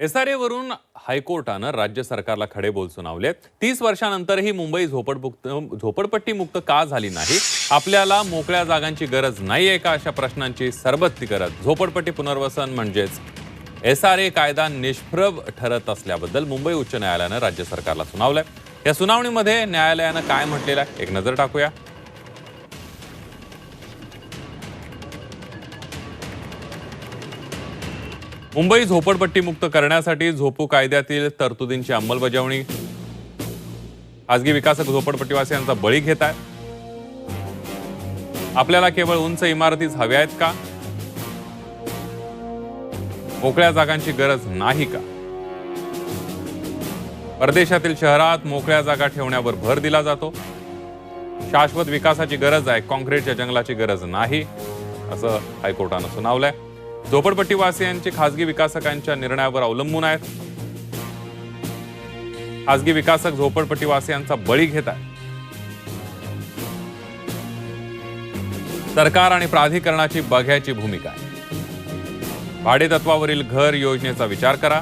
एसआरएवरून हायकोर्टानं राज्य सरकारला खडे बोल सुनावले तीस वर्षानंतरही मुंबई झोपडमुक्त झोपडपट्टी मुक्त का झाली नाही? आपल्याला मोकळ्या जागांची गरज नाहीये का अशा प्रश्नांची सरबत्ती करत? झोपडपट्टी पुनर्वसन म्हणजेच एस आर ए कायदा निष्प्रभ ठरत असल्याबद्दल मुंबई उच्च न्यायालयानं राज्य सरकारला सुनावलंय. या सुनावणीमध्ये न्यायालयानं काय म्हटलेलं आहे? एक नजर टाकूया. मुंबई झोपडपट्टी मुक्त करण्यासाठी झोपू कायद्यातील तरतुदींची अंमलबजावणी. खाजगी विकासक झोपडपट्टीवासियांचा बळी घेत आहे आपल्याला केवळ उंच इमारतीच हव्या आहेत का? मोकळ्या जागांची गरज नाही का? परदेशातील शहरात मोकळ्या जागा ठेवण्यावर भर दिला जातो. शाश्वत विकासाची गरज आहे काँक्रीटच्या जंगलाची गरज नाही असं हायकोर्टानं सुनावलंय. झोपडपट्टीवासियांचे खासगी विकासकांच्या निर्णयावर अवलंबून आहेत. खासगी विकासक झोपडपट्टीवासियांचा बळी घेत आहे सरकार आणि प्राधिकरणाची बघ्याची भूमिका आहे. भाडेतत्वावरील घर योजनेचा विचार करा.